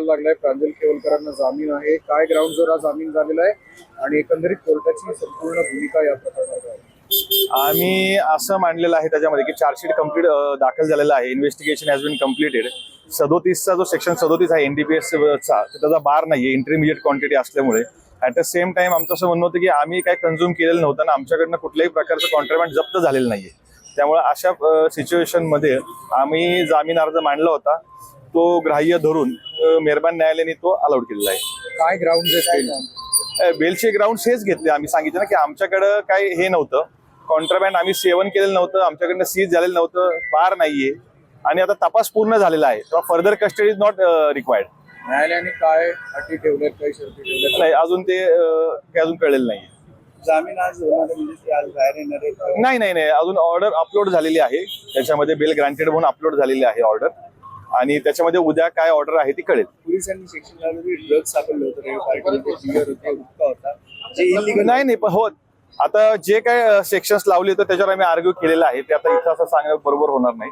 निकाल लागलाय. प्रांजल केवलकरांना जामीन आहे. काय ग्राउंडवर हा जामीन झालेला आहे? आणि एकंदरीत कोर्टाची संपूर्ण भूमिका या प्रकरणावर आहे आम्ही असं मांडलेलं आहे त्याच्यामध्ये की चार्जशीट कंप्लीट दाखल झालेला आहे. इन्व्हेस्टिगेशन हॅज बिन कम्प्लिटेड सदोतीसचा जो सेक्शन सदोतीस आहे एनडीपीएसचा त्याचा बार नाहीये इंटरमिजिएट क्वांटिटी असल्यामुळे. ॲट द सेम टाइम आमचं असं म्हणणं होतं की आम्ही काय कन्झ्युम केलेलं नव्हतं आणि आमच्याकडनं कुठल्याही प्रकारचं कॉन्ट्रॅक्ट जप्त झालेलं नाहीये. त्यामुळे अशा सिच्युएशनमध्ये आम्ही जामीन अर्ज मांडला होता. तो ग्राह्य धरून मेहरबान न्यायालयाने तो अलाउड केलेला आहे. काय ग्राउंड बेलचे ग्राउंड हेच घेतले. आम्ही सांगितलं ना की आमच्याकडं काय हे नव्हतं. कॉन्ट्राबँड आम्ही सेवन केलेलं नव्हतं. आमच्याकडनं सीज झालेलं नव्हतं. बार नाहीये. आणि आता तपास पूर्ण झालेला आहे. तेव्हा further custody is not required न्यायालयाने काय अटी ठेवल्यात काही शर्ती ठेवल्यात? नाही अजून ते काही अजून कळलेलं नाही जामीन आज म्हणजे नाही नाही नाही. अजून ऑर्डर अपलोड झालेली आहे. त्याच्यामध्ये बेल ग्रांटेड म्हणून अपलोड झालेली आहे ऑर्डर आणि त्याच्यामध्ये उद्या काय ऑर्डर आहे ती कळेल. पोलिसांनी सेक्शन ड्रग्ज सापडलं होतं नाही नाही पण हो आता जे काय सेक्शन्स लावले तर त्याच्यावर आम्ही आर्ग्यू केलेलं आहे. ते आता इथं असं सांगणं बरोबर होणार नाही.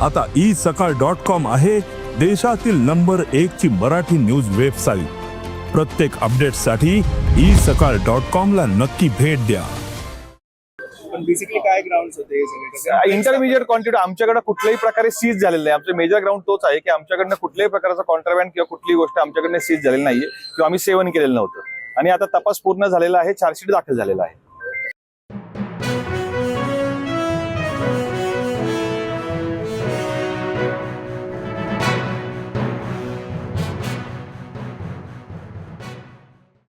आता ई सकाळ डॉट कॉम आहे देशातील नंबर एक ची मराठी न्यूज वेबसाईट प्रत्येक अपडेटसाठी ई सकाळ डॉट कॉम ला नक्की भेट द्या. पण बेसिकली काय ग्राउंड होते हे सगळे? इंटरमिजिएट क्वांटिटी आमच्याकडे कुठल्याही प्रकारे सीज झालेलं नाही. आमचं मेजर ग्राउंड तोच आहे की आमच्याकडनं कुठल्याही प्रकारचा कॉन्ट्राबँड किंवा कुठलीही गोष्ट आमच्याकडनं सीज झालेली नाहीये. किंवा आम्ही सेवन केलेलं नव्हतं. आणि आता तपास पूर्ण झालेला आहे चार्जशीट दाखल झालेला आहे.